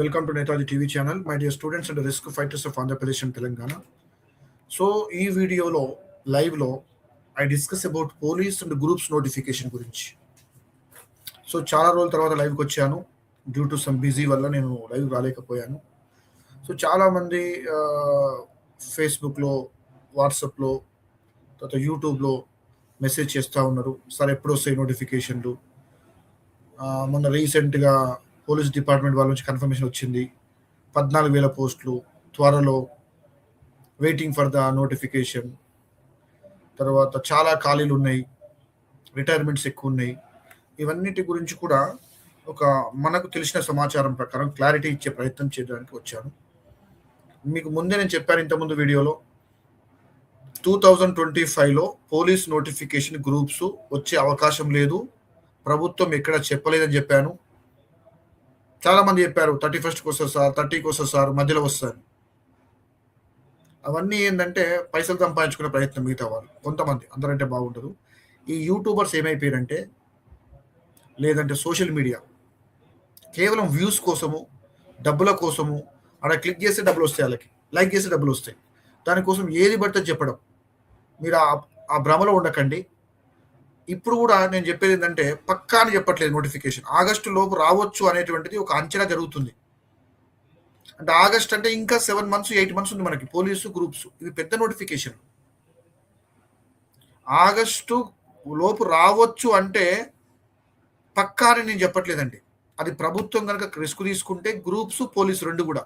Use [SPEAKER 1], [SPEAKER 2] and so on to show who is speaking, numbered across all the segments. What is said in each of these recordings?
[SPEAKER 1] Welcome to Netaji TV channel my dear students and risk fighters of Andhra Pradesh and Telangana so ఈ వీడియోలో లైవ్లో I discuss about police and groups notification గురించి. So చాలా రోజుల తర్వాత లైవ్కి వచ్చాను. డ్యూ టు సమ్ బిజీ వల్ల నేను లైవ్ రాలేకపోయాను. సో చాలామంది ఫేస్బుక్లో వాట్సాప్లో తర్వాత యూట్యూబ్లో మెసేజ్ చేస్తూ ఉన్నారు. సార్ ఎప్పుడు వస్తాయి నోటిఫికేషన్లు మొన్న రీసెంట్గా పోలీస్ డిపార్ట్మెంట్ వాళ్ళ నుంచి కన్ఫర్మేషన్ వచ్చింది. పద్నాలుగు వేల పోస్టులు త్వరలో వెయిటింగ్ ఫర్ ద నోటిఫికేషన్ తర్వాత చాలా ఖాళీలు ఉన్నాయి. రిటైర్మెంట్స్ ఎక్కువ ఉన్నాయి. ఇవన్నిటి గురించి కూడా ఒక మనకు తెలిసిన సమాచారం ప్రకారం క్లారిటీ ఇచ్చే ప్రయత్నం చేయడానికి వచ్చాను. మీకు ముందే నేను చెప్పాను ఇంతకుముందు వీడియోలో టూ థౌజండ్ ట్వంటీ ఫైవ్లో పోలీస్ నోటిఫికేషన్ గ్రూప్స్ వచ్చే అవకాశం లేదు. ప్రభుత్వం ఎక్కడ చెప్పలేదని చెప్పాను. చాలా మంది చెప్పారు థర్టీ ఫస్ట్కి వస్తారు సార్ థర్టీకి వస్తారు సార్ మధ్యలో వస్తారు అవన్నీ ఏంటంటే పైసలు సంపాదించుకునే ప్రయత్నం మిగతా వాళ్ళు కొంతమంది అందరంటే బాగుండదు. ఈ యూట్యూబర్స్ ఏమైపోయారంటే లేదంటే సోషల్ మీడియా కేవలం వ్యూస్ కోసము డబ్బుల కోసము అక్కడ క్లిక్ చేస్తే డబ్బులు వస్తాయి వాళ్ళకి లైక్ చేస్తే డబ్బులు వస్తాయి. దానికోసం ఏది పడితే చెప్పడం. మీరు ఆ ఆ భ్రమలో ఉండకండి. ఇప్పుడు కూడా నేను చెప్పేది ఏంటంటే పక్కా అని చెప్పట్లేదు నోటిఫికేషన్ ఆగస్టు లోపు రావచ్చు అనేటువంటిది ఒక అంచనా జరుగుతుంది. అంటే ఆగస్ట్ అంటే ఇంకా సెవెన్ మంత్స్ ఎయిట్ మంత్స్ ఉంది మనకి. పోలీసు గ్రూప్స్ ఇవి పెద్ద నోటిఫికేషన్ ఆగస్టు లోపు రావచ్చు అంటే పక్కా అని నేను చెప్పట్లేదండి. అది ప్రభుత్వం కనుక రిస్క్ తీసుకుంటే గ్రూప్స్ పోలీసు రెండు కూడా.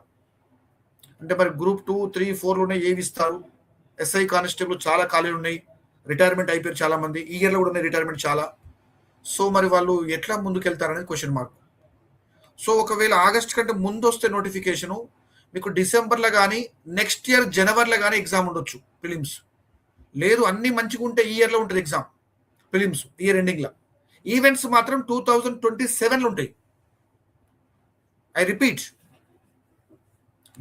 [SPEAKER 1] అంటే మరి గ్రూప్ టూ త్రీ ఫోర్లోనే ఉన్నాయి ఏవి ఇస్తారు? ఎస్ఐ కానిస్టేబుల్ చాలా ఖాళీలు ఉన్నాయి. రిటైర్మెంట్ అయిపోయారు చాలా మంది ఈ ఇయర్లో కూడా ఉన్నాయి రిటైర్మెంట్ చాలా. సో మరి వాళ్ళు ఎట్లా ముందుకెళ్తారనేది క్వశ్చన్ మార్క్ సో ఒకవేళ ఆగస్ట్ కంటే ముందు వస్తే నోటిఫికేషను మీకు డిసెంబర్లో కానీ నెక్స్ట్ ఇయర్ జనవరిలో కానీ ఎగ్జామ్ ఉండొచ్చు ఫిలిమ్స్ లేదు అన్ని మంచిగా ఉంటే ఈ ఇయర్లో ఉంటుంది ఎగ్జామ్ ఫిలిమ్స్ ఇయర్ ఎండింగ్లో ఈవెంట్స్ మాత్రం టూ థౌజండ్ ట్వంటీ సెవెన్లో ఉంటాయి. I repeat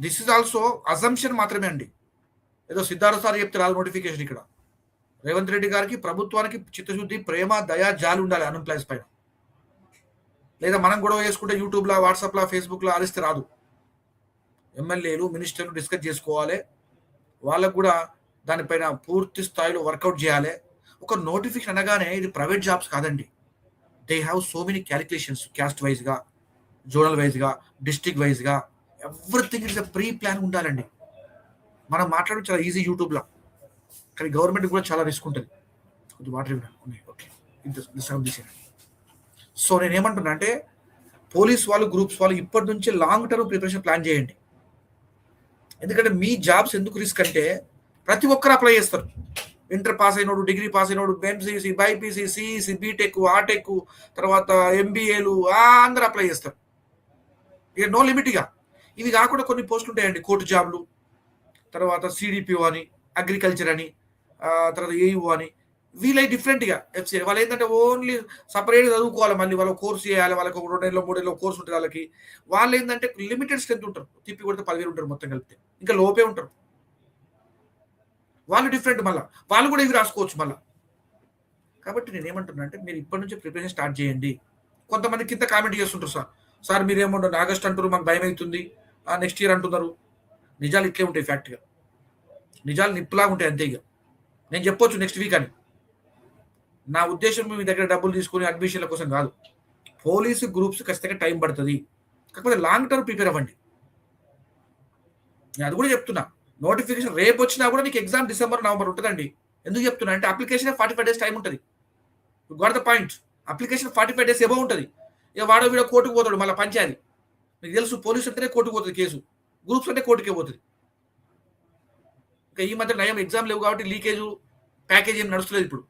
[SPEAKER 1] this is also assumption మాత్రమే అండి. ఏదో సిద్ధార్థ సార్ చెప్తే రాదు నోటిఫికేషన్ ఇక్కడ. రేవంత్ రెడ్డి గారికి ప్రభుత్వానికి చిత్తశుద్ధి ప్రేమ దయా జాలి ఉండాలి అన్ఎంప్లాయీస్ పైన. లేదా మనం గొడవ చేసుకుంటే యూట్యూబ్లో వాట్సాప్లో ఫేస్బుక్లో అలిస్తే రాదు. ఎమ్మెల్యేలు మినిస్టర్లు డిస్కస్ చేసుకోవాలి. వాళ్ళకు కూడా దానిపైన పూర్తి స్థాయిలో వర్కౌట్ చేయాలి. ఒక నోటిఫికేషన్ అనగానే ఇది ప్రైవేట్ జాబ్స్ కాదండి. They have so many calculations caste వైజ్గా జోనల్ వైజ్గా డిస్టిక్ వైజ్గా ఎవ్రీథింగ్ ఇట్స్ ప్రీ ప్లాన్ ఉండాలండి. మనం మాట్లాడడం చాలా ఈజీ యూట్యూబ్లో. కానీ గవర్నమెంట్ కూడా చాలా రిస్క్ ఉంటుంది. కొద్ది వాటర్ ఇవ్వండి. ఓకే. ఇంత సగం తీసేయండి. సో నేను ఏమంటున్నా అంటే పోలీస్ వాళ్ళు గ్రూప్స్ వాళ్ళు ఇప్పటి నుంచి లాంగ్ టర్మ్ ప్రిపరేషన్ ప్లాన్ చేయండి. ఎందుకంటే మీ జాబ్స్ ఎందుకు రిస్క్ అంటే ప్రతి ఒక్కరు అప్లై చేస్తారు. ఇంటర్ పాస్ అయినోడు డిగ్రీ పాస్ అయినోడు ఎంసీసీ బైపీసీ సిఈసి బీటెక్ ఆటెక్ తర్వాత ఎంబీఏలు అందరూ అప్లై చేస్తారు. ఇక నో లిమిట్ ఇక. ఇవి కాకుండా కొన్ని పోస్టులు ఉంటాయండి. కోర్టు జాబ్లు తర్వాత సిడిపిఓ అని అగ్రికల్చర్ అని తర్వాత ఏయు అని. వీళ్ళై డిఫరెంట్గా ఎఫ్సీ వాళ్ళు ఏంటంటే ఓన్లీ సపరేట్ చదువుకోవాలి మళ్ళీ. వాళ్ళ కోర్సు చేయాలి వాళ్ళకి ఒక రెండేళ్ళు మూడేళ్ళు కోర్సు ఉంటుంది వాళ్ళకి. వాళ్ళు ఏంటంటే లిమిటెడ్ స్ట్రెంత్ ఉంటారు. తిప్పి కొడితే పదివేలు ఉంటారు మొత్తం కలిపితే. ఇంకా లోపే ఉంటారు. వాళ్ళు డిఫరెంట్ మళ్ళీ. వాళ్ళు కూడా ఇవి రాసుకోవచ్చు మళ్ళీ. కాబట్టి నేను ఏమంటున్నా అంటే మీరు ఇప్పటి నుంచి ప్రిపరేషన్ స్టార్ట్ చేయండి. కొంతమంది కింద కామెంట్ చేస్తుంటారు సార్ సార్ మీరు ఏమంటారు ఆగస్ట్ అంటారు మాకు భయం అవుతుంది. నెక్స్ట్ ఇయర్ అంటున్నారు. నిజాలు ఇట్లే ఉంటాయి ఫ్యాక్ట్గా నిజాలు నిప్పులాగా ఉంటాయి అంతే ఇక. నేను చెప్పొచ్చు నెక్స్ట్ వీక్ అని. నా ఉద్దేశం మీ దగ్గర డబ్బులు తీసుకుని అడ్మిషన్ల కోసం కాదు. పోలీసు గ్రూప్స్ ఖచ్చితంగా టైం పడుతుంది. కాకపోతే లాంగ్ టర్మ్ ప్రిపేర్ అవ్వండి. నేను అది కూడా చెప్తున్నా. నోటిఫికేషన్ రేపు వచ్చినా కూడా నీకు ఎగ్జామ్ డిసెంబర్ నవంబర్ ఉంటుందండి. ఎందుకు చెప్తున్నా అంటే application forty five days time ఉంటుంది. Got the point application forty five days ఏమో ఉంటుంది. ఇక వాడో వీడో కోర్టుకు పోతాడు మళ్ళీ పంచాయతీ. మీకు తెలుసు పోలీసు అంటేనే కోర్టుకు పోతుంది కేసు. గ్రూప్స్ అంటే కోర్టుకే పోతుంది. ఈ మధ్య నయం ఎగ్జామ్ లేవు కాబట్టి లీకేజ్ ప్యాకేజ్ ఏం నడుస్తలేదు ఇప్పుడు.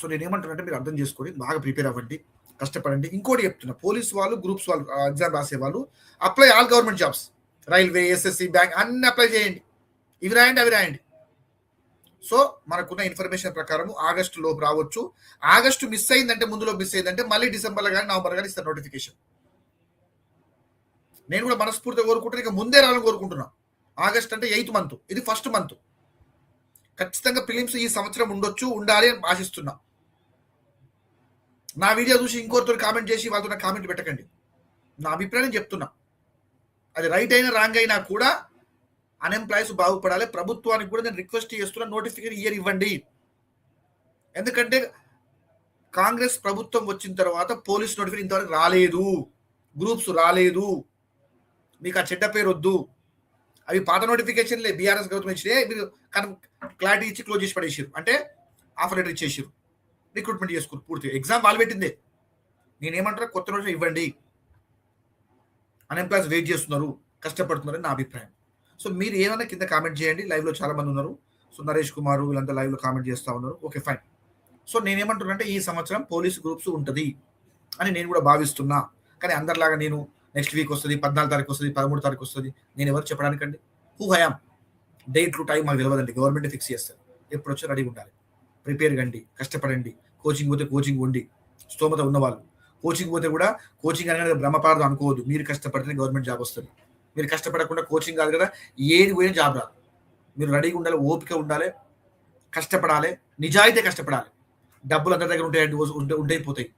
[SPEAKER 1] సో నేను ఏమంటానంటే మీరు అర్థం చేసుకోండి బాగా ప్రిపేర్ అవ్వండి కష్టపడండి. ఇంకోటి చెప్తున్నా పోలీస్ వాళ్ళు గ్రూప్స్ వాళ్ళు ఎగ్జామ్ రాసే వాళ్ళు apply all government jobs railway SSC bank అన్ని అప్లై చేయండి. ఇవి రాయండి అవి రాయండి. సో మనకున్న ఇన్ఫర్మేషన్ ప్రకారం ఆగస్టు లోపు రావచ్చు. ఆగస్టు మిస్ అయిందంటే ముందులో మిస్ అయిందంటే మళ్ళీ డిసెంబర్లో కానీ నవంబర్ కానీ ఇస్తారు నోటిఫికేషన్ నేను కూడా మనస్ఫూర్తిగా కోరుకుంటున్నా. ఇక ముందే రావాలని కోరుకుంటున్నా. ఆగస్ట్ అంటే ఎయిత్ మంత్. ఇది ఫస్ట్ మంత్. ఖచ్చితంగా ఫిలిమ్స్ ఈ సంవత్సరం ఉండొచ్చు ఉండాలి అని ఆశిస్తున్నా. నా వీడియో చూసి ఇంకోరితో కామెంట్ చేసి వాళ్ళతో నాకు కామెంట్ పెట్టకండి. నా అభిప్రాయం చెప్తున్నా. అది రైట్ అయినా రాంగ్ అయినా కూడా అన్ఎంప్లాయీస్ బాగుపడాలి. ప్రభుత్వానికి కూడా నేను రిక్వెస్ట్ చేస్తున్నా నోటిఫికేషన్ ఇయర్ ఇవ్వండి. ఎందుకంటే కాంగ్రెస్ ప్రభుత్వం వచ్చిన తర్వాత పోలీస్ నోటిఫికేషన్ ఇంతవరకు రాలేదు. గ్రూప్స్ రాలేదు. మీకు ఆ చెడ్డ పేరు వద్దు. అవి పాత నోటిఫికేషన్లే బీఆర్ఎస్ గౌతమ్ ఇచ్చినే. మీరు క్లారిటీ ఇచ్చి క్లోజ్ చేసి పడేసారు అంటే ఆఫర్ లెటర్ ఇచ్చేసారు రిక్రూట్మెంట్ చేసుకున్నారు పూర్తిగా. ఎగ్జామ్ వాళ్ళు పెట్టిందే. నేనేమంటారా కొత్త నోటిఫికేషన్ ఇవ్వండి. అన్ఎంప్లాయ్స్ వెయిట్ చేస్తున్నారు. కష్టపడుతున్నారని నా అభిప్రాయం. సో మీరు ఏమైనా కింద కామెంట్ చేయండి. లైవ్లో చాలా మంది ఉన్నారు. సో నరేష్ కుమార్ వీళ్ళంతా లైవ్లో కామెంట్ చేస్తూ ఉన్నారు. ఓకే ఫైన్ సో నేనేమంటున్నానంటే ఈ సంవత్సరం పోలీస్ గ్రూప్స్ ఉంటుంది అని నేను కూడా భావిస్తున్నా. కానీ అందరిలాగా నేను నెక్స్ట్ వీక్ వస్తుంది పద్నాలుగు తారీఖు వస్తుంది పదమూడు తారీఖు వస్తుంది. నేను ఎవరు చెప్పడానికండి? హూ హయామ్ డేట్లు టైం మాకు తెలియదండి గవర్నమెంట్ ఫిక్స్ చేస్తారు. ఎప్పుడు వచ్చి రెడీగా ఉండాలి. ప్రిపేర్ కండి కష్టపడండి. కోచింగ్ పోతే కోచింగ్ ఉండి స్తోమత ఉన్నవాళ్ళు కోచింగ్ పోతే కూడా కోచింగ్ అనగానే బ్రహ్మపారదం అనుకోవద్దు. మీరు కష్టపడితే గవర్నమెంట్ జాబ్ వస్తుంది. మీరు కష్టపడకుండా కోచింగ్ కాదు కదా ఏది పోయినా జాబ్ రాదు. మీరు రెడీగా ఉండాలి ఓపిక ఉండాలి కష్టపడాలి నిజాయితీ కష్టపడాలి. డబ్బులు అందరి దగ్గర ఉంటాయి ఉంటే ఉంటైపోతాయి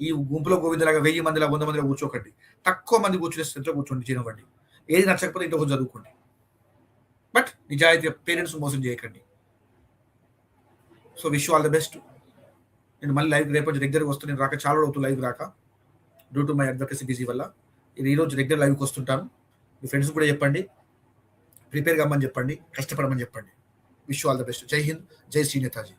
[SPEAKER 1] ఈ గుంపులో గోవిందలాగా వెయ్యి మందిలా వంద మందిలా కూర్చోకండి. తక్కువ మంది కూర్చునే స్థితిలో కూర్చోండి చేయనివ్వండి ఏది నచ్చకపోతే ఇంట్లో చదువుకోండి. బట్ నిజాయితీ పేరెంట్స్ మోసం చేయకండి. So wish all the best. నేను మళ్ళీ లైవ్ రేపు రెగ్యులర్గా వస్తూ నేను రాక చాలా అవుతుంది లైవ్ రాక. Due to my advocacy busy వల్ల. నేను ఈరోజు రెగ్యులర్ లైవ్కి వస్తుంటాను. మీ ఫ్రెండ్స్ కూడా చెప్పండి. ప్రిపేర్ కమ్మని చెప్పండి. కష్టపడమని చెప్పండి. Wish all the best. Jai Hind. Jai Shri Netaji.